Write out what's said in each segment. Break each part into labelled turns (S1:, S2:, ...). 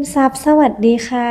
S1: คุณซับสวัสดีค่ะ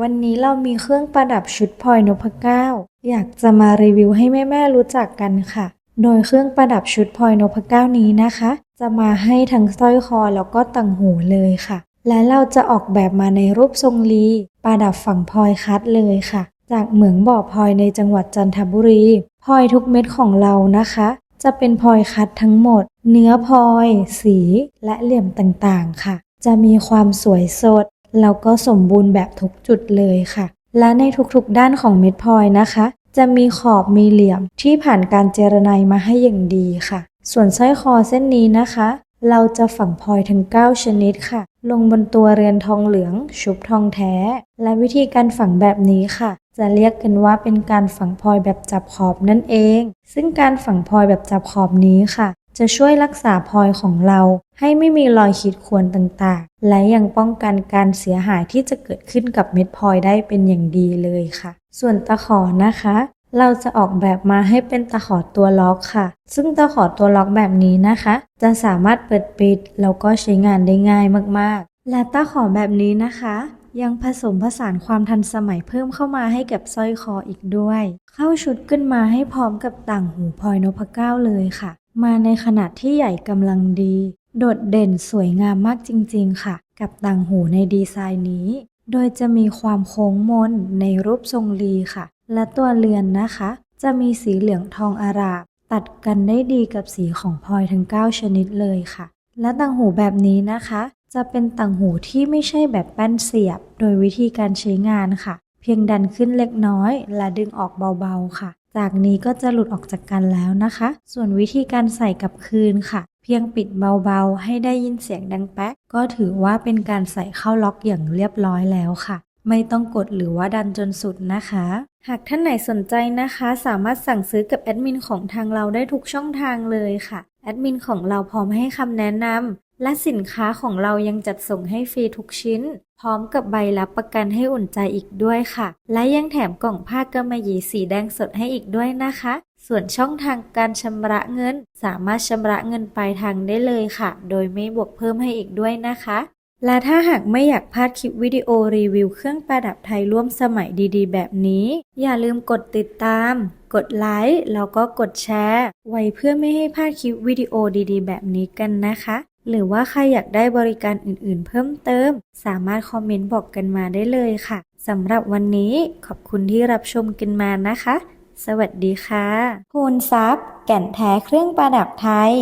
S1: วันนี้เรามีเครื่องประดับชุดพลอยนพเก้าอยากจะมารีวิวให้แม่ๆรู้จักกันค่ะ โดยเครื่องประดับชุดพลอยนพเก้านี้นะคะ จะมาให้ทั้งสร้อยคอแล้วก็ต่างหูเลยค่ะ และเราจะออกแบบมาในรูปทรงลีประดับฝั่งพลอยคัดเลยค่ะ จากเหมืองบ่อพลอยในจังหวัดจันทบุรีพลอยทุกเม็ดของเรานะคะ จะเป็นพลอยคัดทั้งหมด เนื้อพลอย สี และเหลี่ยมต่างๆค่ะจะมีความสวยสด แล้วก็สมบูรณ์แบบทุกจุดเลยค่ะ และในทุกๆด้านของเม็ดพลอยนะคะ จะมีขอบมีเหลี่ยมที่ผ่านการเจรไนมาให้อย่างดีค่ะ ส่วนสร้อยคอเส้นนี้นะคะ เราจะฝังพลอยทั้ง 9 ชนิดค่ะ ลงบนตัวเรือนทองเหลือง ชุบทองแท้ และวิธีการฝังแบบนี้ค่ะจะเรียกกันว่าเป็นการฝังพลอยแบบจับขอบนั่นเอง ซึ่งการฝังพลอยแบบจับขอบนี้ค่ะ จะช่วยรักษาพลอยของเรา ให้ไม่มีรอยขีดข่วนต่างๆ และยังป้องกันการเสียหายที่จะเกิดขึ้นกับเม็ดพลอยได้เป็นอย่างดีเลยค่ะ ส่วนตะขอนะคะ เราจะออกแบบมาให้เป็นตะขอตัวล็อกค่ะ ซึ่งตะขอตัวล็อกแบบนี้นะคะ จะสามารถเปิดปิดแล้วก็ใช้งานได้ง่ายมากๆ และตะขอแบบนี้นะคะ ยังผสมผสานความทันสมัยเพิ่มเข้ามาให้กับสร้อยคออีกด้วย เข้าชุดขึ้นมาให้พร้อมกับต่างหูพลอยนพเก้าเลยค่ะ มาในขนาดที่ใหญ่กำลังดี โดดเด่นสวยงามมากจริงๆค่ะ กับต่างหูในดีไซน์นี้ โดยจะมีความโค้งมนในรูปทรงลีค่ะ และตัวเรือนนะคะ จะมีสีเหลืองทองอารามตัดกันได้ดีกับสีของพลอยทั้ง 9 ชนิดเลยค่ะ และต่างหูแบบนี้นะคะ จะเป็นต่างหูที่ไม่ใช่แบบแป้นเสียบ โดยวิธีการใช้งานค่ะ เพียงดันขึ้นเล็กน้อย และดึงออกเบาๆค่ะ จากนี้ก็จะหลุดออกจากกันแล้วนะคะ ส่วนวิธีการใส่กลับคืนค่ะ เพียงปิดเบาๆ ให้ได้ยินเสียงดังแป๊ก ก็ถือว่าเป็นการใส่เข้าล็อกอย่างเรียบร้อยแล้วค่ะ ไม่ต้องกดหรือว่าดันจนสุดนะคะ หากท่านไหนสนใจนะคะ สามารถสั่งซื้อกับแอดมินของทางเราได้ทุกช่องทางเลยค่ะ แอดมินของเราพร้อมให้คำแนะนำและสินค้าของเรายังจัดส่งให้ฟรีทุกชิ้น พร้อมกับใบรับประกันให้อุ่นใจอีกด้วยค่ะ และยังแถมกล่องผ้ากำมะหยี่สีแดงสดให้อีกด้วยนะคะ ส่วนช่องทางการชำระเงิน สามารถชำระเงินปลายทางได้เลยค่ะ โดยไม่บวกเพิ่มให้อีกด้วยนะคะ และถ้าหากไม่อยากพลาดคลิปวิดีโอรีวิวเครื่องประดับไทยร่วมสมัยดีๆ แบบนี้ อย่าลืมกดติดตาม กดไลค์แล้วก็กดแชร์ ไว้เพื่อไม่ให้พลาดคลิปวิดีโอดีๆ แบบนี้กันนะคะหรือว่าใครอยากได้บริการอื่นๆ เพิ่มเติม สามารถคอมเมนต์บอกกันมาได้เลยค่ะ สำหรับวันนี้ขอบคุณที่รับชมกันมานะคะ สวัสดีค่ะคูณทรัพย์ แก่นแท้เครื่องประดับไทย